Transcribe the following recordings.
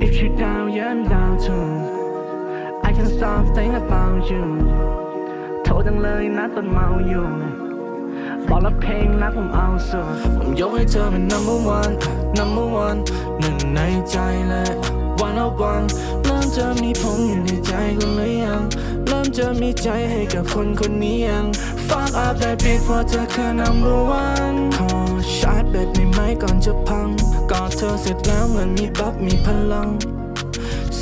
If you're down, yeah, I'm down too. I can't stop thinking about you. โทษจังเลยนะตอนเมาอยู่บอกแล้วเพลงรักผมเอาสุดผมยกให้เธอเป็น number one number one หนึ่งในใจเลย one of one เริ่มจะมีผมอยู่ใน จะมีใจให้กับคนคนนี้ยัง fuck up that beat เพราะเธอคือ number one ขอชาร์จแบตในไม้ก่อนจะพังกอดเธอเสร็จแล้วเหมือนมีบัฟมีพลัง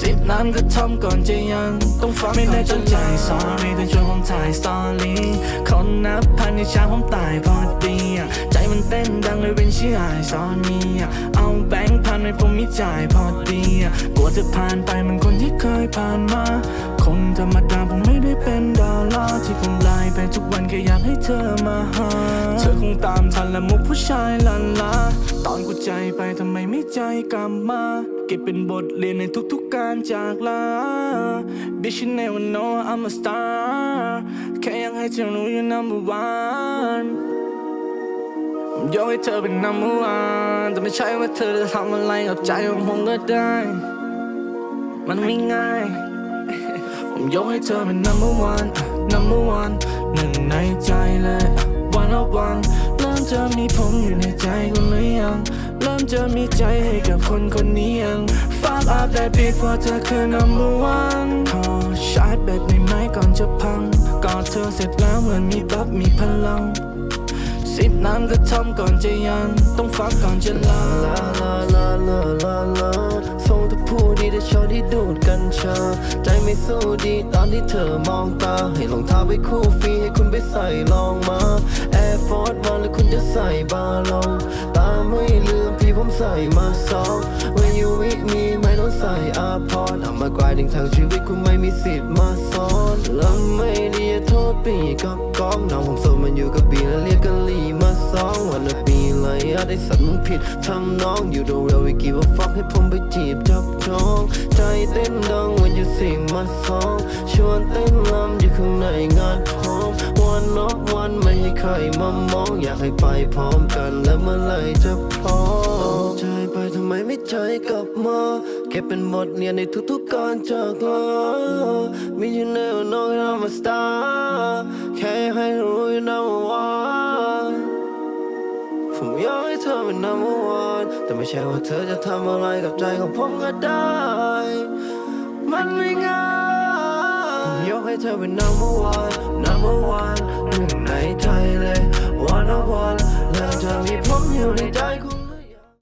สิบน้ำก็ทำก่อนจะยัง ต้องฟังไม่ได้จนใจ sorry แต่ช่วยผมถ่ายสตอรี่คนนับพันในช้าผมตายพอดีอะ มันเต้นดังเลยเป็นชื่อไอซอนนี่เอาแบงค์พันให้ผมมีจ่ายพอดีกลัวจะผ่านไปเหมันคนที่เคยผ่านมา คนธรรมดาผมไม่ได้เป็นดาราที่ผมไลน์ไปทุกวันแค่อยากให้เธอมาหา เธอคงตามทันและมุกผู้ชายลันลาตอนกูใจไปทำไมไม่ใจกลับมา เก็บเป็นบทเรียนในทุกๆการจากลา Bitch you never know I'm a star แค่อยากให้เธอรู้ you number one ยกให้เธอเป็น number one แต่ไม่ใช่ว่าเธอจะทำอะไรกับใจของผมก็ได้ มันไม่ง่าย ผมยกให้เธอเป็น number one number one หนึ่งในใจเลย one of one เริ่มจะมีผมอยู่ในใจคุณหรือยัง เริ่มจะมีใจให้กับคนคนนี้ยัง fuck up that beat เพราะเธอคือ number one ขอชาร์จแบตในไม้ก่อนจะพังกอดเธอเสร็จแล้วเหมือนมีบัฟมีพลัง สิบน้ำก็ทำก่อนจะยัง ต้องฟักก่อนจะลาลาลาลาลาลาลาส่งเธอพูดดีแต่ชอบที่ดูดกัญชา ใจไม่สู้ดีตอนที่เธอมองตา ให้รองเท้าไปคู่ฟรีให้คุณไปใส่ลองมา Air Force มาแล้วคุณจะใส่บาลอง ตาไม่ลืมพี่ผมใส่มาสอง When you with me ไม่ต้องใส่อาพรเอามากวายดึงทางชีวิตคุณไม่มีสิทธิ์มาซ้อนแล้วไม่ดีโทษปีกับ องน้องผมโสดมันอยู่กับบีแล้วเรียกกันลีมาสองวันละปีเลยอะได้สัตว์มึงผิดทำน้องอยู่ดูเรียววิกิว่าฟักให้ผมไปจีบจับจองใจเต้นดัง when you sing มาสองชวนเต้นลำอยู่ข้างในงานพร้อมวันนอกวันไม่ให้ใครมามองอยากให้ไปพร้อมกันแล้วเมื่อไหรจะพร้อมใจไปทำไมไม่ใจกลับมาเก็บเป็นบทเรียนในทุกๆการจากลามีอยู่แนวน้องเรามาสตาร์ number one ผมอยากให้เธอเป็น number one แต่ไม่ใช่ว่าเธอจะทำอะไรกับใจของผมก็ได้ มันไม่ง่าย ผมยกให้เธอเป็น number one number one หนึ่งในใจ